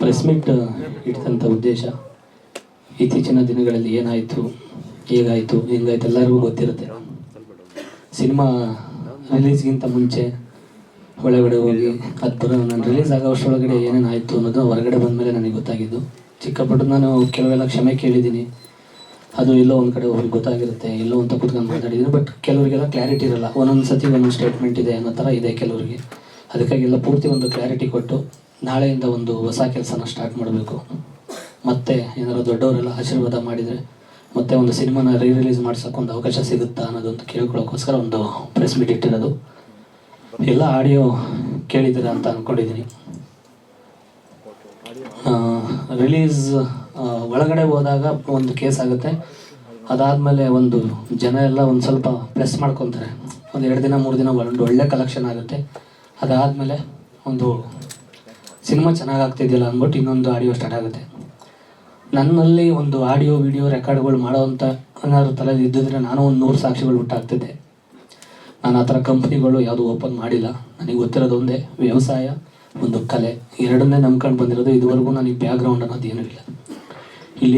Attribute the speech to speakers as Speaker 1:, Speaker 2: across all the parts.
Speaker 1: Press meet ಇಟ್ಟಂಥ ಉದ್ದೇಶ. ಇತ್ತೀಚಿನ ದಿನಗಳಲ್ಲಿ ಏನಾಯಿತು, ಹೇಗಾಯಿತು, ಹೆಂಗಾಯ್ತು ಎಲ್ಲರಿಗೂ ಗೊತ್ತಿರುತ್ತೆ. ಸಿನಿಮಾ ರಿಲೀಸ್ಗಿಂತ ಮುಂಚೆ ಒಳಗಡೆ ಹೋಗಿ ಅದು ನಾನು ರಿಲೀಸ್ ಆಗೋ ವರ್ಷದೊಳಗಡೆ ಏನೇನು ಆಯಿತು ಅನ್ನೋದು ಹೊರಗಡೆ ಬಂದಮೇಲೆ ನನಗೆ ಗೊತ್ತಾಗಿದ್ದು. ಚಿಕ್ಕಪಟ್ಟು ನಾನು ಕೆಲವೆಲ್ಲ ಕ್ಷಮೆ ಕೇಳಿದ್ದೀನಿ. ಅದು ಎಲ್ಲೋ ಒಂದು ಕಡೆ ಹೋಗಿ ಗೊತ್ತಾಗಿರುತ್ತೆ, ಎಲ್ಲೋ ಅಂತ ಕೂತ್ಕೊಂಡು ಮಾತಾಡಿದ್ದೀನಿ. ಬಟ್ ಕೆಲವರಿಗೆಲ್ಲ ಕ್ಲಾರಿಟಿ ಇರಲ್ಲ. ಒಂದೊಂದು ಸತಿ ಒಂದೊಂದು ಸ್ಟೇಟ್ಮೆಂಟ್ ಇದೆ ಅನ್ನೋ ಥರ ಇದೆ ಕೆಲವರಿಗೆ. ಅದಕ್ಕಾಗಿ ಎಲ್ಲ ಪೂರ್ತಿ ಒಂದು ಕ್ಲಾರಿಟಿ ಕೊಟ್ಟು ನಾಳೆಯಿಂದ ಒಂದು ಹೊಸ ಕೆಲಸನ ಸ್ಟಾರ್ಟ್ ಮಾಡಬೇಕು. ಮತ್ತೆ ಏನಾದ್ರು ದೊಡ್ಡವರೆಲ್ಲ ಆಶೀರ್ವಾದ ಮಾಡಿದರೆ, ಮತ್ತೆ ಒಂದು ಸಿನಿಮಾನ ರೀ ರಿಲೀಸ್ ಮಾಡ್ಸೋಕೆ ಅವಕಾಶ ಸಿಗುತ್ತಾ ಅನ್ನೋದೊಂದು ಕೇಳ್ಕೊಳ್ಳೋಕ್ಕೋಸ್ಕರ ಒಂದು ಪ್ರೆಸ್ ಮೀಟ್ ಇಟ್ಟಿರೋದು. ಎಲ್ಲ ಆಡಿಯೋ ಕೇಳಿದ್ದೀರಾ ಅಂತ ಅಂದ್ಕೊಂಡಿದ್ದೀನಿ ರಿಲೀಸ್ ಒಳಗಡೆ ಹೋದಾಗ ಒಂದು ಕೇಸ್ ಆಗುತ್ತೆ. ಅದಾದಮೇಲೆ ಒಂದು ಜನ ಎಲ್ಲ ಒಂದು ಸ್ವಲ್ಪ ಪ್ರೆಸ್ ಮಾಡ್ಕೊತಾರೆ. ಒಂದು ಎರಡು ದಿನ, ಮೂರು ದಿನ ಒಂದು ಒಳ್ಳೆ ಕಲೆಕ್ಷನ್ ಆಗುತ್ತೆ. ಅದಾದಮೇಲೆ ಒಂದು ಸಿನಿಮಾ ಚೆನ್ನಾಗಿ ಅಂದ್ಬಿಟ್ಟು ಇನ್ನೊಂದು ಆಡಿಯೋ ಸ್ಟಾರ್ಟ್ ಆಗುತ್ತೆ. ನನ್ನಲ್ಲಿ ಒಂದು ಆಡಿಯೋ, ವಿಡಿಯೋ ರೆಕಾರ್ಡ್ಗಳು ಮಾಡೋವಂಥ ಏನಾದ್ರು ತಲೆ ಇದ್ದಿದ್ರೆ ನಾನು ಒಂದು ನೂರು ಸಾಕ್ಷಿಗಳು ಹುಟ್ಟಾಗ್ತಿದ್ದೆ. ನಾನು ಆ ಥರ ಕಂಪ್ನಿಗಳು ಯಾವುದು ಓಪನ್ ಮಾಡಿಲ್ಲ. ನನಗೆ ಗೊತ್ತಿರೋದು ಒಂದೇ, ವ್ಯವಸಾಯ, ಒಂದು ಕಲೆ. ಎರಡನ್ನೇ ನಂಬ್ಕೊಂಡು ಬಂದಿರೋದು ಇದುವರೆಗೂ ನನಗೆ ಬ್ಯಾಕ್ಗ್ರೌಂಡ್ ಅನ್ನೋದು ಏನೂ ಇಲ್ಲ.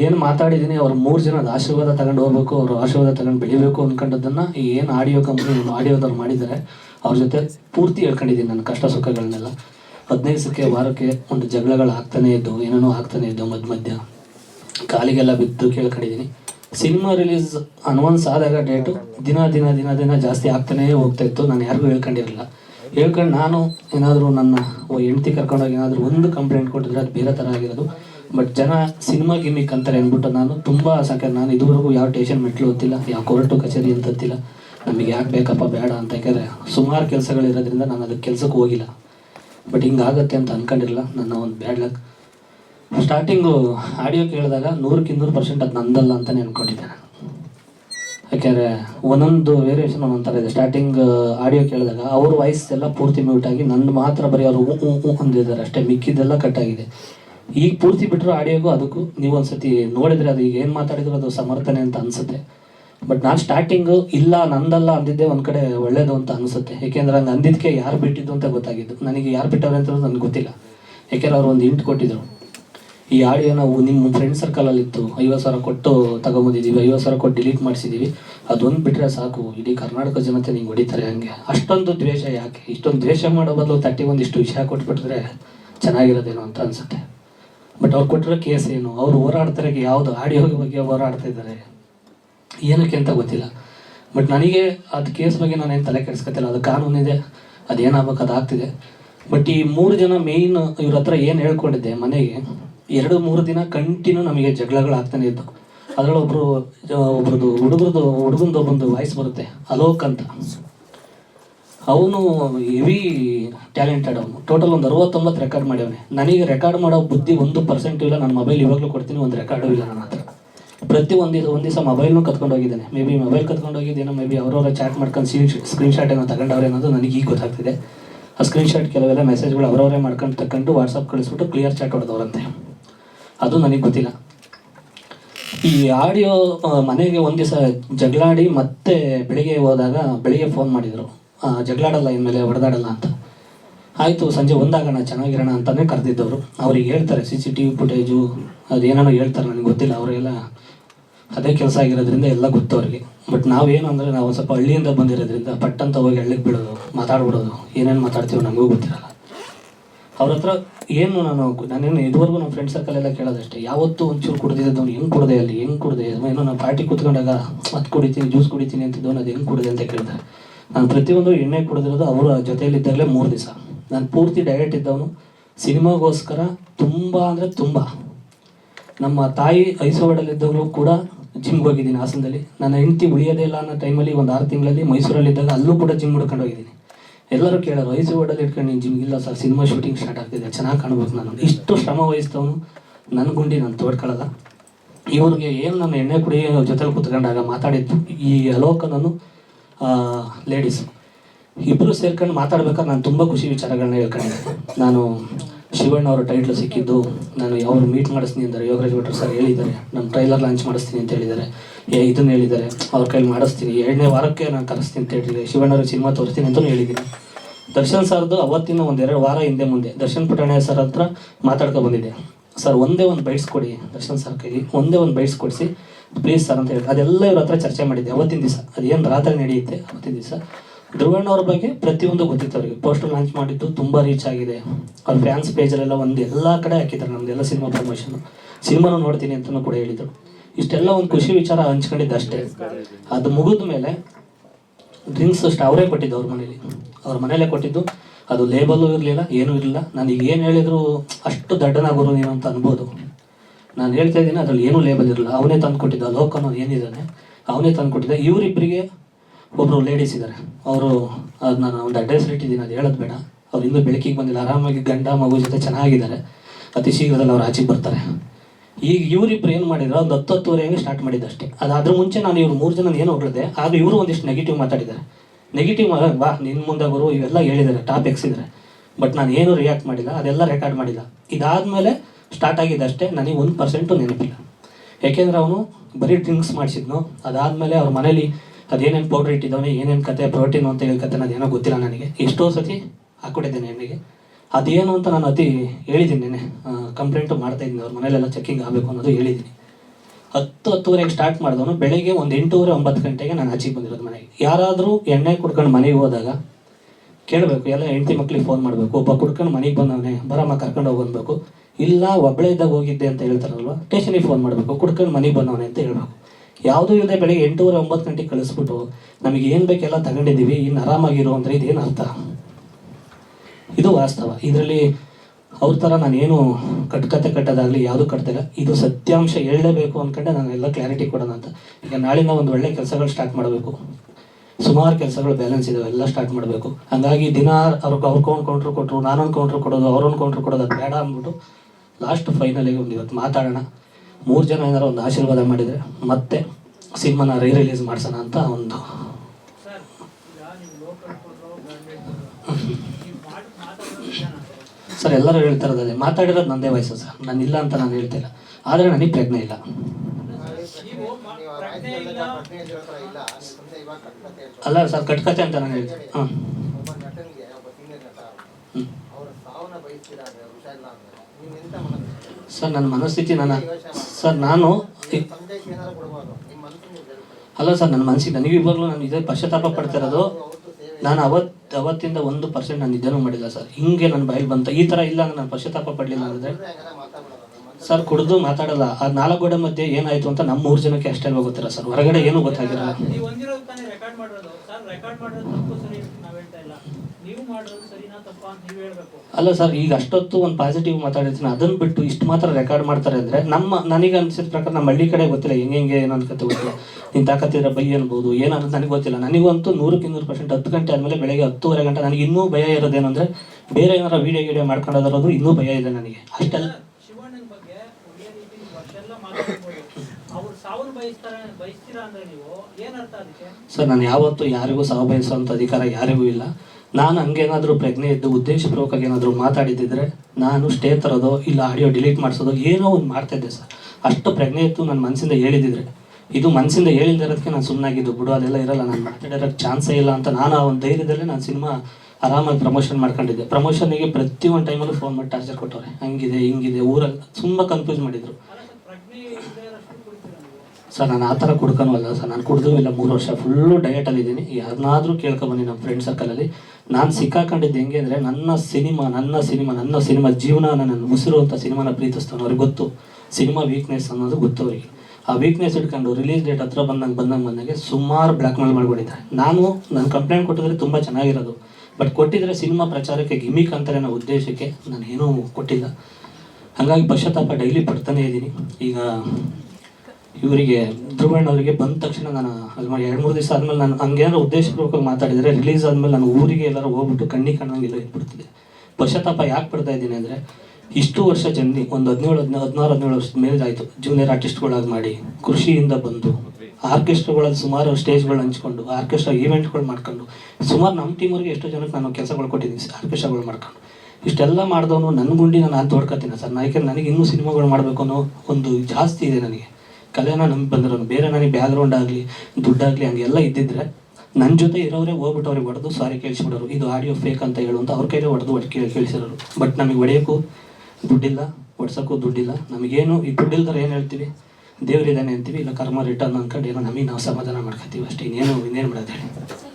Speaker 1: ಏನು ಮಾತಾಡಿದ್ದೀನಿ, ಅವ್ರ ಮೂರು ಜನದ ಆಶೀರ್ವಾದ ತಗೊಂಡು ಹೋಗ್ಬೇಕು, ಅವ್ರ ಆಶೀರ್ವಾದ ತಗೊಂಡು ಬೆಳಿಬೇಕು ಅಂದ್ಕೊಂಡದ್ದನ್ನು ಏನು ಆಡಿಯೋ ಕಂಪ್ನಿ ಆಡಿಯೋದವ್ರು ಮಾಡಿದ್ದಾರೆ, ಅವ್ರ ಜೊತೆ ಪೂರ್ತಿ ಹೇಳ್ಕೊಂಡಿದ್ದೀನಿ ನನ್ನ ಕಷ್ಟ ಸುಖಗಳನ್ನೆಲ್ಲ. ಹದಿನೈದು ಸಕ್ಕೆ ವಾರಕ್ಕೆ ಒಂದು ಜಗಳಗಳು ಆಗ್ತಾನೆ ಇದ್ದವು, ಏನೇನೋ ಆಗ್ತಾನೆ ಇದ್ದವು ಮಧ್ಯ ಮಧ್ಯ. ಕಾಲಿಗೆಲ್ಲ ಬಿದ್ದು ಕೇಳ್ಕೊಂಡಿದ್ದೀನಿ. ಸಿನಿಮಾ ರಿಲೀಸ್ ಅನ್ವಾನ್ಸ್ ಆದಾಗ ಡೇಟು ದಿನ ದಿನ ದಿನ ದಿನ ಜಾಸ್ತಿ ಆಗ್ತಾನೇ ಹೋಗ್ತಾ ಇತ್ತು. ನಾನು ಯಾರಿಗೂ ಹೇಳ್ಕೊಂಡಿರಲಿಲ್ಲ. ಹೇಳ್ಕೊಂಡು ನಾನು ಏನಾದರೂ ನನ್ನ ಹೆಂಡತಿ ಕರ್ಕೊಂಡೋಗಿ ಏನಾದರೂ ಒಂದು ಕಂಪ್ಲೇಂಟ್ ಕೊಟ್ಟಿದ್ರೆ ಅದು ಬೇರೆ ಥರ ಆಗಿರೋದು. ಬಟ್ ಜನ ಸಿನಿಮಾ ಗಿಮಿಕ್ ಅಂತಾರೆ ಅಂದ್ಬಿಟ್ಟು ನಾನು ತುಂಬ ಸಾಕೆ ನಾನು ಇದುವರೆಗೂ ಯಾವ ಟೇಷನ್ ಮೆಟ್ಲು ಗೊತ್ತಿಲ್ಲ ಯಾವ ಕೋರ್ಟು ಕಚೇರಿ ಅಂತ ಗೊತ್ತಿಲ್ಲ ನಮಗೆ ಯಾಕೆ ಬೇಕಪ್ಪ, ಬೇಡ ಅಂತ ಯಾಕೆಂದರೆ ಸುಮಾರು ಕೆಲಸಗಳಿರೋದ್ರಿಂದ ನಾನು ಅದಕ್ಕೆ ಕೆಲಸಕ್ಕೆ ಹೋಗಿಲ್ಲ. ಬಟ್ ಹಿಂಗಾಗತ್ತೆ ಅಂತ ಅಂದ್ಕೊಂಡಿರಲಿಲ್ಲ ನನ್ನ ಒಂದು ಬ್ಯಾಡ್ ಲಕ್ ಸ್ಟಾರ್ಟಿಂಗು ಆಡಿಯೋ ಕೇಳಿದಾಗ ನೂರಕ್ಕೆ ನೂರು ಪರ್ಸೆಂಟ್ ಅದು ನಂದಲ್ಲ ಅಂತಲೇ ಅಂದ್ಕೊಂಡಿದ್ದೆ ನಾನು. ಯಾಕೆಂದರೆ ಒಂದೊಂದು ವೇರಿಯೇಷನ್ ಒಂದೊಂದು ಥರ ಇದೆ ಸ್ಟಾರ್ಟಿಂಗ್ ಆಡಿಯೋ ಕೇಳಿದಾಗ ಅವ್ರ ವಾಯ್ಸ್ ಎಲ್ಲ ಪೂರ್ತಿ ಮ್ಯೂಟ್ ಆಗಿ ನಂದು ಮಾತ್ರ ಬರೀ ಅವರು ಹ್ಞೂ ಹ್ಞೂ ಅಂದಿದ್ದಾರೆ ಅಷ್ಟೇ. ಮಿಕ್ಕಿದ್ದೆಲ್ಲ ಕಟ್ ಆಗಿದೆ. ಈಗ ಪೂರ್ತಿ ಬಿಟ್ಟರು ಆಡಿಯೋಗೂ ಅದಕ್ಕೂ ನೀವು ಒಂದ್ಸತಿ ನೋಡಿದರೆ ಅದು ಈಗ ಏನು ಮಾತಾಡಿದ್ರು ಅದು ಸಮರ್ಥನೆ ಅಂತ ಅನಿಸುತ್ತೆ. ಬಟ್ ನಾನು ಸ್ಟಾರ್ಟಿಂಗು ಇಲ್ಲ, ನಂದಲ್ಲ ಅಂದಿದ್ದೆ ಒಂದು ಕಡೆ ಒಳ್ಳೇದು ಅಂತ ಅನಿಸುತ್ತೆ. ಏಕೆಂದರೆ ಹಂಗೆ ಅಂದಿದ್ದಕ್ಕೆ ಯಾರು ಬಿಟ್ಟಿದ್ದು ಅಂತ ಗೊತ್ತಾಗಿದ್ದು. ನನಗೆ ಯಾರು ಬಿಟ್ಟವ್ರೆ ಅಂತ ನನಗೆ ಗೊತ್ತಿಲ್ಲ. ಏಕೆಂದ್ರೆ ಅವ್ರು ಒಂದು ಇಂಟ್ ಕೊಟ್ಟಿದ್ರು. ಈ ಆಡಿಯೋ ನಾವು ನಿಮ್ಮ ಫ್ರೆಂಡ್ ಸರ್ಕಲಲ್ಲಿ ಇತ್ತು. ಐವತ್ತು ಸಾವಿರ ಕೊಟ್ಟು ತಗೊಂಬಂದಿದ್ದೀವಿ. ಐವತ್ತು ಸಾವಿರ ಕೊಟ್ಟು ಡಿಲೀಟ್ ಮಾಡಿಸಿದ್ದೀವಿ. ಅದೊಂದು ಬಿಟ್ಟರೆ ಸಾಕು. ಇಡೀ ಕರ್ನಾಟಕ ಜನತೆ ನಿಂಗೆ ಹೊಡಿತಾರೆ ಹಂಗೆ. ಅಷ್ಟೊಂದು ದ್ವೇಷ ಯಾಕೆ? ಇಷ್ಟೊಂದು ದ್ವೇಷ ಮಾಡೋ ಬದಲು ತಟ್ಟಿ ಒಂದಿಷ್ಟು ವಿಷಯ ಕೊಟ್ಬಿಟ್ರೆ ಚೆನ್ನಾಗಿರೋದೇನೋ ಅಂತ ಅನಿಸುತ್ತೆ. ಬಟ್ ಅವ್ರು ಕೊಟ್ಟಿರೋ ಕೇಸ್ ಏನು? ಅವ್ರು ಹೋರಾಡ್ತಾರೆ ಯಾವುದು? ಆಡಿಯೋ ಬಗ್ಗೆ ಹೋರಾಡ್ತಾ ಇದ್ದಾರೆ. ಏನಕ್ಕೆ ಅಂತ ಗೊತ್ತಿಲ್ಲ. ಬಟ್ ನನಗೆ ಅದು ಕೇಸ್ ಬಗ್ಗೆ ನಾನೇನು ತಲೆ ಕೆಡಿಸ್ಕೊತಿಲ್ಲ. ಅದು ಕಾನೂನಿದೆ ಅದೇನಾಗಬೇಕು ಅದು ಆಗ್ತಿದೆ. ಬಟ್ ಈ ಮೂರು ಜನ ಮೇಯ್ನ್ ಇವ್ರ ಹತ್ರ ಏನು ಹೇಳ್ಕೊಂಡಿದ್ದೆ ಮನೆಗೆ, ಎರಡು ಮೂರು ದಿನ ಕಂಟಿನ್ಯೂ ನಮಗೆ ಜಗಳಗಳು ಆಗ್ತಾನೆ ಇದ್ದು. ಅದರಲ್ಲಿ ಒಬ್ಬರು ಒಬ್ರದ್ದು ಹುಡುಗರದು ಹುಡುಗಂದು ಒಬ್ಬೊಂದು ವಾಯ್ಸ್ ಬರುತ್ತೆ, ಅಲೋಕ್ ಅಂತ. ಅವನು ಹೆವಿ ಟ್ಯಾಲೆಂಟೆಡ್ ಅವನು. ಟೋಟಲ್ ಒಂದು ಅರವತ್ತೊಂಬತ್ತು ರೆಕಾರ್ಡ್ ಮಾಡ್ಯವನೆ. ನನಗೆ ರೆಕಾರ್ಡ್ ಮಾಡೋ ಬುದ್ಧಿ ಒಂದು ಪರ್ಸೆಂಟು ಇಲ್ಲ. ನನ್ನ ಮೊಬೈಲ್ ಇವಾಗಲೂ ಕೊಡ್ತೀನಿ, ಒಂದು ರೆಕಾರ್ಡು ಇಲ್ಲ ನನ್ನ ಹತ್ರ. ಪ್ರತಿ ಒಂದು ಒಂದು ದಿವಸ ಮೊಬೈಲ್ನೂ ಕತ್ಕೊಂಡು ಹೋಗಿದ್ದಾನೆ. ಮೇ ಬಿ ಮೊಬೈಲ್ ಕತ್ಕೊಂಡು ಹೋಗಿದ್ದೇನೋ ಮೇ ಬಿ ಅವರವರ ಚಾಟ್ ಮಾಡ್ಕೊಂಡು ಸ್ಕ್ರೀನ್ ಸ್ಕ್ರೀನ್ ಶಾಟ್ ಏನೋ ತಗೊಂಡವ್ರೆ ಅನ್ನೋದು ನನಗೆ ಈಗ ಗೊತ್ತಾಗ್ತಿದೆ. ಆ ಸ್ಕ್ರೀನ್ ಶಾಟ್ ಕೆಲವೆಲ್ಲ ಮೆಸೇಜ್ಗಳು ಅವರವರೇ ಮಾಡ್ಕೊಂಡು ತಗೊಂಡು ವಾಟ್ಸಪ್ ಕಳಿಸ್ಬಿಟ್ಟು ಕ್ಲಿಯರ್ ಚಾಟ್ ಹೊಡೆದವ್ರಂತೆ. ಅದು ನನಗೆ ಗೊತ್ತಿಲ್ಲ. ಈ ಆಡಿಯೋ ಮನೆಗೆ ಒಂದು ದಿವಸ ಜಗಳಾಡಿ ಮತ್ತೆ ಬೆಳಿಗ್ಗೆ ಹೋದಾಗ ಬೆಳಿಗ್ಗೆ ಫೋನ್ ಮಾಡಿದರು. ಜಗಳಾಡಲ್ಲ ಇನ್ಮೇಲೆ, ಹೊಡೆದಾಡಲ್ಲ ಅಂತ. ಆಯಿತು, ಸಂಜೆ ಒಂದಾಗೋಣ, ಚೆನ್ನಾಗಿರೋಣ ಅಂತಲೇ ಕರೆದಿದ್ದವರು. ಅವ್ರಿಗೆ ಹೇಳ್ತಾರೆ, C C T V footage ಅದೇನೋ ಹೇಳ್ತಾರೆ, ನನಗೆ ಗೊತ್ತಿಲ್ಲ, ಅವರೆಲ್ಲ ಅದೇ ಕೆಲಸ ಆಗಿರೋದ್ರಿಂದ ಎಲ್ಲ ಗೊತ್ತು ಅವ್ರಿಗೆ. ಬಟ್ ನಾವೇನು ಅಂದರೆ ನಾವು ಸ್ವಲ್ಪ ಹಳ್ಳಿಯಿಂದ ಬಂದಿರೋದ್ರಿಂದ ಪಟ್ಟಂತ ಹೋಗಿ ಹಳ್ಳಿಗೆ ಬಿಡೋದು, ಮಾತಾಡ್ಬಿಡೋದು, ಏನೇನು ಮಾತಾಡ್ತೀವೋ ನಮಗೂ ಗೊತ್ತಿರಲ್ಲ. ಅವ್ರ ಹತ್ರ ಏನು ನಾನು ನಾನೇನು ಇದುವರೆಗೂ ನಮ್ಮ ಫ್ರೆಂಡ್ ಸರ್ಕಲ್ ಎಲ್ಲ ಕೇಳೋದಷ್ಟೇ, ಯಾವತ್ತೂ ಒಂಚೂರು ಕುಡ್ದಿದ್ದವನು ಹೆಂಗೆ ಕುಡ್ದೆ ಅಲ್ಲಿ, ಹೆಂಗೆ ಕುಡ್ದೆ ಏನೋ ನಾನು ಪಾರ್ಟಿ ಕೂತ್ಕೊಂಡಾಗ ಅದು ಕುಡಿತೀನಿ ಜ್ಯೂಸ್ ಕುಡಿತೀನಿ ಅಂತಿದ್ದು ಅದು ಹೆಂಗೆ ಕುಡಿದೆ ಅಂತ ಕೇಳಿದೆ ನಾನು ಪ್ರತಿಯೊಂದು ಎಣ್ಣೆ ಕುಡಿದಿರೋದು ಅವರ ಜೊತೆಯಲ್ಲಿದ್ದಾಗಲೇ ಮೂರು ದಿವಸ. ನಾನು ಪೂರ್ತಿ ಡಯಟ್ ಇದ್ದವನು, ಸಿನಿಮಾಗೋಸ್ಕರ ತುಂಬ ಅಂದರೆ ತುಂಬ. ನಮ್ಮ ತಾಯಿ ಐಸೋಡಲ್ಲಿದ್ದಾಗಲೂ ಕೂಡ ಜಿಮ್ಗೆ ಹೋಗಿದ್ದೀನಿ ಹಾಸನದಲ್ಲಿ. ನನ್ನ ಹೆಂಡತಿ ಉಳಿಯೋದೇ ಇಲ್ಲ ಅನ್ನೋ ಟೈಮಲ್ಲಿ ಒಂದು ಆರು ತಿಂಗಳಲ್ಲಿ ಮೈಸೂರಲ್ಲಿದ್ದಾಗ ಅಲ್ಲೂ ಕೂಡ ಜಿಮ್ ಹುಡ್ಕೊಂಡು ಹೋಗಿದ್ದೀನಿ. ಎಲ್ಲರೂ ಕೇಳೋರು ಐಸೋವಾಡಲ್ಲಿ ಇಟ್ಕೊಂಡು ನೀನು ಜಿಮ್ ಇಲ್ಲ ಸರ್ ಸಿನಿಮಾ ಶೂಟಿಂಗ್ ಸ್ಟಾರ್ಟ್ ಆಗ್ತಿದೆ, ಚೆನ್ನಾಗಿ ಕಾಣಬೇಕು ನಾನು. ಇಷ್ಟು ಶ್ರಮ ವಹಿಸ್ತವನು ನನ್ನ ಗುಂಡಿ ನಾನು ತೋಡ್ಕೊಳ್ಳಲ್ಲ. ಇವ್ರಿಗೆ ಏನು ನನ್ನ ಎಣ್ಣೆ ಕುಡಿ ಜೊತೆಲಿ ಕೂತ್ಕೊಂಡಾಗ ಮಾತಾಡಿದ್ದು, ಈ ಅಲೋಕ ನಾನು ಲೇಡೀಸ್ ಇಬ್ಬರು ಸೇರ್ಕೊಂಡು ಮಾತಾಡ್ಬೇಕಾದ್ರೆ ನಾನು ತುಂಬ ಖುಷಿ ವಿಚಾರಗಳನ್ನ ಹೇಳ್ಕೊಂಡಿದ್ದೆ ನಾನು ಶಿವಣ್ಣ ಅವರ ಟೈಟ್ಲ್ ಸಿಕ್ಕಿದ್ದು ನಾನು ಯಾವ್ದು ಮೀಟ್ ಮಾಡಿಸ್ತೀನಿ ಅಂದರೆ ಯೋಗರಾಜ್ ಭಟ್ರು ಸರ್ ಹೇಳಿದ್ದಾರೆ ನಮ್ಮ ಟ್ರೈಲರ್ ಲಾಂಚ್ ಮಾಡಿಸ್ತೀನಿ ಅಂತ ಹೇಳಿದ್ದಾರೆ. ಏ, ಇದನ್ನು ಹೇಳಿದ್ದಾರೆ. ಅವ್ರ ಕೈಲಿ ಮಾಡಿಸ್ತೀನಿ. ಎರಡನೇ ವಾರಕ್ಕೆ ನಾನು ಕರೆಸ್ತೀನಿ ಅಂತ ಹೇಳಿದ್ರೆ ಶಿವಣ್ಣವ್ರಿಗೆ ಸಿನಿಮಾ ತೋರಿಸ್ತೀನಿ ಅಂತಲೂ ಹೇಳಿದ್ದೀನಿ. ದರ್ಶನ್ ಸರ್ದು ಅವತ್ತಿನ ಒಂದು ಎರಡು ವಾರ ಹಿಂದೆ ಮುಂದೆ ದರ್ಶನ್ ಪುಟಾಣೆ ಸರ್ ಹತ್ರ ಮಾತಾಡ್ಕೊ ಬಂದಿದ್ದೆ. ಸರ್ ಒಂದೇ ಒಂದು ಬೈಟ್ಸ್ ಕೊಡಿ ದರ್ಶನ್ ಸರ್ ಕೈಲಿ. ಒಂದೇ ಒಂದು ಬೈಟ್ಸ್ ಕೊಡಿಸಿ ಪ್ಲೀಸ್ ಸರ್ ಅಂತ ಹೇಳಿ ಅದೆಲ್ಲ ಇವ್ರ ಹತ್ರ ಚರ್ಚೆ ಮಾಡಿದ್ದೆ ಅವತ್ತಿನ ದಿವಸ. ಅದೇನು ರಾತ್ರಿ ನಡೆಯುತ್ತೆ ಅವತ್ತಿನ ದಿವಸ? ಧ್ರುವಣ್ಣ ಅವ್ರ ಬಗ್ಗೆ ಪ್ರತಿಯೊಂದು ಗೊತ್ತಿತ್ತು ಅವ್ರಿಗೆ. ಪೋಸ್ಟರ್ ಲಾಂಚ್ ಮಾಡಿದ್ದು ತುಂಬ ರೀಚ್ ಆಗಿದೆ. ಅವ್ರ ಫ್ಯಾನ್ಸ್ ಪೇಜಲ್ಲೆಲ್ಲ ಒಂದು ಎಲ್ಲ ಕಡೆ ಹಾಕಿದ್ದಾರೆ ನಮ್ದೆಲ್ಲ ಸಿನಿಮಾ ಪ್ರಮೋಷನ್ ಸಿನಿಮಾನು ನೋಡ್ತೀನಿ ಅಂತಲೂ ಕೂಡ ಹೇಳಿದರು. ಇಷ್ಟೆಲ್ಲ ಒಂದು ಖುಷಿ ವಿಚಾರ ಹಂಚ್ಕೊಂಡಿದ್ದಷ್ಟೇ ಅದು ಮುಗಿದ ಮೇಲೆ ಡ್ರಿಂಕ್ಸ್ ಅಷ್ಟು ಅವರೇ ಕೊಟ್ಟಿದ್ದು ಅವ್ರ ಮನೇಲಿ. ಅವ್ರ ಮನೇಲೇ ಕೊಟ್ಟಿದ್ದು. ಅದು ಲೇಬಲ್ಲು ಇರಲಿಲ್ಲ, ಏನೂ ಇರಲಿಲ್ಲ. ಈಗ ಏನು ಹೇಳಿದ್ರು ಅಷ್ಟು ದಡ್ಡನಾಗೋರು ನೀನು ಅಂತ ಅನ್ಬೋದು. ನಾನು ಹೇಳ್ತಾ ಇದ್ದೀನಿ, ಅದ್ರಲ್ಲಿ ಏನೂ ಲೇಬಲ್ ಇರಲಿಲ್ಲ. ಅವನೇ ತಂದು ಕೊಟ್ಟಿದ್ದ ಲೋಕನೋ ಏನಿದ್ದಾನೆ ಅವನೇ ತಂದು ಕೊಟ್ಟಿದ್ದ ಇವರಿಬ್ಬರಿಗೆ ಒಬ್ಬರು ಲೇಡೀಸ್ ಇದ್ದಾರೆ ಅವರು ಅದು ನಾನು ಒಂದು ಅಡ್ರೆಸ್ ಇಟ್ಟಿದ್ದೀನಿ, ಅದು ಹೇಳೋದು ಬೇಡ. ಅವ್ರು ಇನ್ನೂ ಬೆಳಕಿಗೆ ಬಂದಿಲ್ಲ, ಆರಾಮಾಗಿ ಗಂಡ ಮಗು ಜೊತೆ ಚೆನ್ನಾಗಿದ್ದಾರೆ. ಅತಿ ಶೀಘ್ರದಲ್ಲಿ ಅವ್ರು ಆಚೆಗೆ ಬರ್ತಾರೆ. ಈಗ ಇವರಿಬ್ರು ಏನು ಮಾಡಿದ್ರು, ಒಂದು ಹತ್ತು ಹತ್ತುವರೆ ಹಂಗೆ ಸ್ಟಾರ್ಟ್ ಮಾಡಿದ್ದು ಅಷ್ಟೇ. ಅದು ಅದ್ರ ಮುಂಚೆ ನಾನು ಇವ್ರು ಮೂರು ಜನ ಏನು ಹೊಡೆದೆ ಆಗ ಇವರು ಒಂದಿಷ್ಟು ನೆಗೆಟಿವ್ ಮಾತಾಡಿದ್ದಾರೆ. ನೆಗೆಟಿವ್ ಬಾ ನಿನ್ನ ಮುಂದೆ ಬರು, ಇವೆಲ್ಲ ಹೇಳಿದ್ದಾರೆ ಟಾಪಿಕ್ಸ್ ಇದ್ದಾರೆ ಬಟ್ ನಾನು ಏನು ರಿಯಾಕ್ಟ್ ಮಾಡಿಲ್ಲ, ಅದೆಲ್ಲ ರೆಕಾರ್ಡ್ ಮಾಡಿಲ್ಲ. ಇದಾದಮೇಲೆ ಸ್ಟಾರ್ಟ್ ಆಗಿದ್ದ ಅಷ್ಟೇ, ನನಗೆ ಒಂದು ಪರ್ಸೆಂಟು ನೆನಪಿಲ್ಲ. ಯಾಕೆಂದ್ರೆ ಅವನು ಬರೀ ಡ್ರಿಂಕ್ಸ್ ಮಾಡಿಸಿದ್ನು. ಅದಾದಮೇಲೆ ಅವ್ರ ಮನೇಲಿ ಅದೇನೇನು ಪೌಡ್ರ್ ಇಟ್ಟಿದ್ದಾವೆ, ಏನೇನು ಕತೆ ಪ್ರೋಟೀನ್ ಅಂತ ಹೇಳಿ ಕತೆ, ಅದೇನೋ ಗೊತ್ತಿಲ್ಲ ನನಗೆ. ಎಷ್ಟೋ ಸತಿ ಹಾಕ್ಕೊಟ್ಟಿದ್ದೇನೆ ಎಣ್ಣೆಗೆ ಅದೇನು ಅಂತ ನಾನು ಅತಿ ಹೇಳಿದ್ದೀನಿ ನೆನೆ ಕಂಪ್ಲೇಂಟು ಮಾಡ್ತಾ ಇದ್ದೀನಿ ಅವ್ರ ಮನೇಲೆಲ್ಲ ಚೆಕ್ಕಿಂಗ್ ಆಗಬೇಕು ಅನ್ನೋದು ಹೇಳಿದ್ದೀನಿ. ಹತ್ತು ಹತ್ತುವರೆಗೆ ಸ್ಟಾರ್ಟ್ ಮಾಡಿದವನು ಬೆಳಗ್ಗೆ ಒಂದು ಎಂಟೂವರೆ ಒಂಬತ್ತು ಗಂಟೆಗೆ ನಾನು ಆಚೆಗೆ ಬಂದಿರೋದು ಮನೆಗೆ. ಯಾರಾದರೂ ಎಣ್ಣೆ ಕುಡ್ಕೊಂಡು ಮನೆಗೆ ಹೋದಾಗ ಕೇಳಬೇಕು, ಎಲ್ಲ ಹೆಂಡತಿ ಮಕ್ಳಿಗೆ ಫೋನ್ ಮಾಡಬೇಕು, ಒಬ್ಬ ಕುಡ್ಕೊಂಡು ಮನೆಗೆ ಬಂದವನೇ, ಬರಮ್ಮ ಕರ್ಕೊಂಡು ಹೋಗಿ ಇಲ್ಲ ಒಬ್ಬಳೇ ಇದ್ದಾಗ ಹೋಗಿದ್ದೆ ಅಂತ ಹೇಳ್ತಾರಲ್ವ ಸ್ಟೇಷನಿಗೆ ಫೋನ್ ಮಾಡಬೇಕು, ಕುಡ್ಕೊಂಡು ಮನೆಗೆ ಬಂದವನೇ ಅಂತ ಹೇಳ್ಬೇಕು. ಯಾವುದೂ ಇಲ್ಲದೆ ಬೆಳಿಗ್ಗೆ ಎಂಟೂವರೆ, ಒಂಬತ್ತು ಗಂಟೆಗೆ ಕಳಿಸ್ಬಿಟ್ಟು ನಮಗೆ ಏನು ಬೇಕೆಲ್ಲ ತಗೊಂಡಿದ್ದೀವಿ, ಇನ್ನು ಆರಾಮಾಗಿರೋ ಅಂದರೆ ಇದೇನು ಅರ್ಥ? ಇದು ವಾಸ್ತವ. ಇದರಲ್ಲಿ ಅವ್ರ ಥರ ನಾನೇನು ಕಟ್ಕತೆ ಕಟ್ಟೋದಾಗಲಿ ಯಾವುದು ಕಟ್ತಿಲ್ಲ ಇದು ಸತ್ಯಾಂಶ ಹೇಳಲೇಬೇಕು ಅಂದ್ಕೊಂಡೆ ನಾನು ಎಲ್ಲ ಕ್ಲಾರಿಟಿ ಕೊಡೋಣ ಅಂತ. ಈಗ ನಾಳಿನ ಒಂದು ಒಳ್ಳೆ ಕೆಲಸಗಳು ಸ್ಟಾರ್ಟ್ ಮಾಡಬೇಕು. ಸುಮಾರು ಕೆಲಸಗಳು ಬ್ಯಾಲೆನ್ಸ್ ಇದಾವೆ, ಎಲ್ಲ ಸ್ಟಾರ್ಟ್ ಮಾಡಬೇಕು. ಹಂಗಾಗಿ ದಿನ ಅವ್ರಿಗೆ ಅವ್ರು ಕೌಂಟ್ರ್ ಕೊಟ್ಟರು ನಾನೊಂದು ಕೌಂಟ್ರ್ ಕೊಡೋದು, ಅವ್ರೊಂದು ಕೌಂಟ್ರ್ ಕೊಡೋದು, ಅದು ಬೇಡ ಅಂದ್ಬಿಟ್ಟು ಲಾಸ್ಟ್ ಫೈನಲಿಗೆ ಒಂದು ಇವತ್ತು ಮಾತಾಡೋಣ. ಮೂರು ಜನ ಏನಾರು ಒಂದು ಆಶೀರ್ವಾದ ಮಾಡಿದರೆ ಮತ್ತೆ ಸಿನಿಮಾನ ರೀ ರಿಲೀಸ್ ಮಾಡ್ಸೋಣ ಅಂತ ಒಂದು.
Speaker 2: ಸರ್,
Speaker 1: ಎಲ್ಲರೂ ಹೇಳ್ತಾ ಇರೋದೇ ಮಾತಾಡಿರೋದು ನಂದೇ ವಯಸ್ಸು ಸರ್. ನಾನು ಇಲ್ಲ ಅಂತ ನಾನು ಹೇಳ್ತಿಲ್ಲ ಆದರೆ ನನಗೆ ಪ್ರಜ್ಞೆ ಇಲ್ಲ. ಅಲ್ಲ ಸರ್, ಕಟ್ಕತೆ ಅಂತ ನಾನು ಹೇಳ್ತೀನಿ. ಸರ್ ನನ್ನ ಮನಸ್ಥಿತಿ ನನ್ನ ಸರ್, ನಾನು ಅಲ್ಲ ಸರ್, ನನ್ನ ಮನಸ್ಸಿಗೆ ನನಗೆ ಇವಾಗಲೂ ನಾನು ಇದೇ ಪಶ್ಚಾತ್ತಾಪ ಪಡ್ತಿರೋದು ನಾನು ಅವತ್ತು ಅವತ್ತಿಂದ ಒಂದು ಪರ್ಸೆಂಟ್ ನಾನು ನಿದ್ದೆನೂ ಮಾಡಿಲ್ಲ ಸರ್. ಹಿಂಗೆ ನನ್ನ ಬಾಯಿಗೆ ಬಂತ. ಈ ಥರ ಇಲ್ಲ ಅಂದ್ರೆ ನಾನು ಪಶ್ಚಾತ್ತಾಪ ಪಡಲಿಲ್ಲ ಅಂದರೆ. ಸರ್ ಕುಡಿದು ಮಾತಾಡಲ್ಲ ಆ ನಾಲ್ಕು ಗೋಡೆ ಮಧ್ಯೆ ಏನಾಯ್ತು ಅಂತ ನಮ್ಮ ಮೂರು ಜನಕ್ಕೆ ಅಷ್ಟೇ ಗೊತ್ತಿರ ಗೊತ್ತಿಲ್ಲ ಸರ್? ಹೊರಗಡೆ ಏನು ಗೊತ್ತಾಗಿರಲ್ಲ ಅಲ್ಲ ಸರ್ ಈಗ ಅಷ್ಟೊತ್ತು ಒಂದು ಪಾಸಿಟಿವ್ ಮಾತಾಡಿರ್ತೀನಿ. ಅದನ್ನ ಬಿಟ್ಟು ಇಷ್ಟು ಮಾತ್ರ ರೆಕಾರ್ಡ್ ಮಾಡ್ತಾರೆ ಅಂದರೆ ನಮ್ಮ ನನಗೆ ಅನ್ಸಿದ ಪ್ರಕಾರ ನಮ್ಮ ಹಳ್ಳಿ ಕಡೆ ಗೊತ್ತಿಲ್ಲ ಹೆಂಗೆ ಹೆಂಗೆ ಏನಾದ್ರೂ ಕಥೆ ಗೊತ್ತಿಲ್ಲ. ನೀನು ತಾಕತ್ತಿದ್ರೆ ಬೈ ಅನ್ಬೋದು ಏನಂತ ನನಗೆ ಗೊತ್ತಿಲ್ಲ. ನನಗಂತೂ ನೂರಕ್ಕೆ ನೂರು ಪರ್ಸೆಂಟ್ ಹತ್ತು ಗಂಟೆ ಆದಮೇಲೆ ಬೆಳಗ್ಗೆ ಹತ್ತುವರೆ ಗಂಟೆ ನನಗೆ ಇನ್ನೂ ಭಯ ಇರೋದೇನೆಂದರೆ ಬೇರೆ ಏನಾರ ವೀಡಿಯೋ ಗೀಡಿಯೋ ಮಾಡ್ಕೊಂಡೋದ್ರೂ ಇನ್ನೂ ಭಯ ಇದೆ ನನಗೆ. ಅಷ್ಟೆಲ್ಲ
Speaker 2: ಶಿವಣ್ಣನ ಬಗ್ಗೆ ಒಳ್ಳೆ ರೀತಿ ನೀವು ಅಷ್ಟೆಲ್ಲ ಮಾತಾಡ್ಬೋದು ಅವ್ರು ಸಾವಿರ ಬಯಸ್ತಾರೆ ಬಯಸ್ತೀರಾ ಅಂದ್ರೆ ನೀವು ಏನ್ ಅರ್ಥ ಅದಕ್ಕೆ
Speaker 1: ಸರ್, ನಾನು ಯಾವತ್ತೂ ಯಾರಿಗೂ ಸಹ ಬಯಸುವಂಥ ಅಧಿಕಾರ ಯಾರಿಗೂ ಇಲ್ಲ. ನಾನು ಹಂಗೇನಾದರೂ ಪ್ರಜ್ಞೆ ಇದ್ದು, ಉದ್ದೇಶಪೂರ್ವಕವಾಗಿ ಏನಾದರೂ ಮಾತಾಡಿದ್ದಿದ್ರೆ ನಾನು ಸ್ಟೇ ತರೋದೋ, ಇಲ್ಲ ಆಡಿಯೋ ಡಿಲೀಟ್ ಮಾಡಿಸೋದೋ, ಏನೋ ಒಂದು ಮಾಡ್ತಾಯಿದ್ದೆ ಸರ್. ಅಷ್ಟು ಪ್ರಜ್ಞೆ ಇತ್ತು ನನ್ನ ಮನಸ್ಸಿಂದ ಹೇಳಿದ್ದಿದ್ರೆ. ಇದು ಮನಸ್ಸಿಂದ ಹೇಳಿದಿರೋದಕ್ಕೆ ನಾನು ಸುಮ್ಮನಾಗಿದ್ದು ಬಿಡು, ಅದೆಲ್ಲ ಇರಲ್ಲ. ನಾನು ಮಾತಾಡಿರೋಕ್ಕೆ ಚಾನ್ಸೇ ಇಲ್ಲ ಅಂತ ನಾನು ಆ ಒಂದು ಧೈರ್ಯದಲ್ಲೇ ನಾನು ಸಿನಿಮಾ ಆರಾಮಾಗಿ ಪ್ರಮೋಷನ್ ಮಾಡ್ಕೊಂಡಿದ್ದೆ. ಪ್ರಮೋಷನಿಗೆ ಪ್ರತಿಯೊಂದು ಟೈಮಲ್ಲೂ ಫೋನ್ ಮಾಡಿ ಟಾರ್ಚರ್ ಕೊಟ್ಟವ್ರೆ. ಹಂಗಿದೆ, ಹಿಂಗಿದೆ, ಊರಲ್ಲಿ ತುಂಬ ಕನ್ಫ್ಯೂಸ್ ಮಾಡಿದರು
Speaker 2: ಅಲ್ಲ ಸರ್ ಪ್ರಜ್ಞೆ ಇಲ್ಲದೆ ಇರೋಷ್ಟು ಕುಡಿತೀರಾ
Speaker 1: ಸರ್, ನಾನು ಆ ಥರ ಕುಡ್ಕೊನಲ್ಲ ಸರ್. ನಾನು ಕುಡಿದು ಇಲ್ಲ ಮೂರು ವರ್ಷ. ಫುಲ್ಲು ಡಯಟಲ್ಲಿ ಇದ್ದೀನಿ. ಯಾರನ್ನಾದರೂ ಕೇಳ್ಕೊಬನ್ನಿ ನಮ್ಮ ಫ್ರೆಂಡ್ ಸರ್ಕಲಲ್ಲಿ ನಾನು ಸಿಕ್ಕಾಕೊಂಡಿದ್ದು ಹೆಂಗೆ ಅಂದರೆ ನನ್ನ ಸಿನಿಮಾ ನನ್ನ ಸಿನಿಮಾ ನನ್ನ ಸಿನಿಮಾ ಜೀವನ, ನನ್ನ ಉಸಿರು ಅಂತ ಸಿನಿಮಾನ ಪ್ರೀತಿಸ್ತಾನೆ ಅವ್ರಿಗೆ ಗೊತ್ತು. ಸಿನಿಮಾ ವೀಕ್ನೆಸ್ ಅನ್ನೋದು ಗೊತ್ತು ಅವರಿಗೆ. ಆ ವೀಕ್ನೆಸ್ ಇಟ್ಕೊಂಡು ರಿಲೀಸ್ ಡೇಟ್ ಹತ್ರ ಬಂದಂಗೆ ಬಂದಂಗೆ ಬಂದಂಗೆ ಸುಮಾರು ಬ್ಲ್ಯಾಕ್ ಮೇಲ್ ಮಾಡ್ಕೊಂಡಿದ್ದಾರೆ. ನಾನು ನಾನು ಕಂಪ್ಲೇಂಟ್ ಕೊಟ್ಟಿದ್ರೆ ತುಂಬ ಚೆನ್ನಾಗಿರೋದು. ಬಟ್ ಕೊಟ್ಟಿದ್ರೆ ಸಿನಿಮಾ ಪ್ರಚಾರಕ್ಕೆ ಗಿಮಿಕ್ ಅಂತಾರೆ ಅನ್ನೋ ಉದ್ದೇಶಕ್ಕೆ ನಾನು ಏನೂ ಕೊಟ್ಟಿಲ್ಲ. ಹಾಗಾಗಿ ಪಶ್ಚಾತ್ತಾಪ ಡೈಲಿ ಪಡ್ತಾನೇ ಇದ್ದೀನಿ. ಈಗ ಇವರಿಗೆ ಅವರಿಗೆ ಬಂದ ತಕ್ಷಣ ನಾನು ಅಲ್ಲಿ ಮಾಡಿ ಎರಡು ಮೂರು ದಿವಸ ಆದಮೇಲೆ ನಾನು ಹಂಗೇನಾದ್ರು ಉದ್ದೇಶಪೂರ್ವಕವಾಗಿ ಮಾತಾಡಿದರೆ ರಿಲೀಸ್ ಆದಮೇಲೆ ನಾನು ಊರಿಗೆ ಎಲ್ಲರೂ ಹೋಗ್ಬಿಟ್ಟು ಕಣ್ಣಿಗೆ ಕಾಣಂಗಿಲ್ಲ ಇಟ್ಬಿಡ್ತಿದ್ದೆ ಪಶ್ಚಾತ್ತಾಪ ಯಾಕೆ ಪಡ್ತಾ ಇದ್ದೀನಿ ಅಂದರೆ ಇಷ್ಟು ವರ್ಷ ಜರ್ನಿ, ಒಂದು ಹದಿನೇಳು, ಹದಿನ ಹದಿನಾರು, ಹದಿನೇಳು ವರ್ಷದ ಮೇಲೆ ಆಯಿತು. ಜೂನಿಯರ್ ಆರ್ಟಿಸ್ಟ್ಗಳಾಗಿ ಮಾಡಿ, ಕೃಷಿಯಿಂದ ಬಂದು ಆರ್ಕೆಸ್ಟ್ರಾಗಳಲ್ಲಿ ಸುಮಾರು ಸ್ಟೇಜ್ಗಳು ಹಂಚ್ಕೊಂಡು, ಆರ್ಕೆಸ್ಟ್ರಾ ಈವೆಂಟ್ಗಳು ಮಾಡ್ಕೊಂಡು, ಸುಮಾರು ನಮ್ಮ ಟೀಮವ್ರಿಗೆ ಎಷ್ಟೋ ಜನಕ್ಕೆ ನಾನು ಕೆಲಸಗಳು ಕೊಟ್ಟಿದ್ದೀನಿ, ಆರ್ಕೆಸ್ಟ್ರಾಗಳು ಮಾಡ್ಕೊಂಡು. ಇಷ್ಟೆಲ್ಲ ಮಾಡಿದವನು ನನ್ನ ಗುಂಡಿ ನಾನು ತೊಡ್ಕೊತೀನಿ ಸರ್. ನಾ ಯಾಕೆಂದ್ರೆ ನನಗೆ ಇನ್ನೂ ಸಿನಿಮಾಗಳು ಮಾಡಬೇಕು ಅನ್ನೋ ಒಂದು ಜಾಸ್ತಿ ಇದೆ ನನಗೆ. ಕಲೆನ ನಂಬಿ ಬಂದಿರೋ ಬೇರೆ ನನಗೆ ಬ್ಯಾಕ್ಗ್ರೌಂಡ್ ಆಗಲಿ, ದುಡ್ಡಾಗಲಿ ಹಂಗೆಲ್ಲ ಇದ್ದಿದ್ರೆ ನನ್ನ ಜೊತೆ ಇರೋರೇ ಹೋಗ್ಬಿಟ್ಟು ಅವ್ರಿಗೆ ಹೊಡೆದು ಸಾರಿ ಕೇಳಿಸ್ಬಿಡೋರು. ಇದು ಆಡಿಯೋ ಫೇಕ್ ಅಂತ ಹೇಳು ಅಂತ ಅವ್ರ ಕೈಲೇ ಹೊಡೆದು ಹೊಡೆ ಕೇಳಿ ಕೇಳಿಸಿರೋರು. ಬಟ್ ನಮಗೆ ಹೊಡೆಯೋಕ್ಕೂ ದುಡ್ಡಿಲ್ಲ, ಹೊಡ್ಸೋಕ್ಕೂ ದುಡ್ಡಿಲ್ಲ. ನಮಗೇನು ಈ ದುಡ್ಡಿಲ್ದಾರೆ ಏನು ಹೇಳ್ತೀವಿ? ದೇವ್ರಿದ್ದಾನೆ ಅಂತೀವಿ, ಇಲ್ಲ ಕರ್ಮ ರಿಟರ್ನ್ ಅಂದ್ಕೊಂಡು ಏನೋ ನಮಗೆ ನಾವು ಸಮಾಧಾನ ಮಾಡ್ಕೊತೀವಿ ಅಷ್ಟೇ. ಇನ್ನೇನು ಇನ್ನೇನು ಮಾಡೋದು ಹೇಳಿ.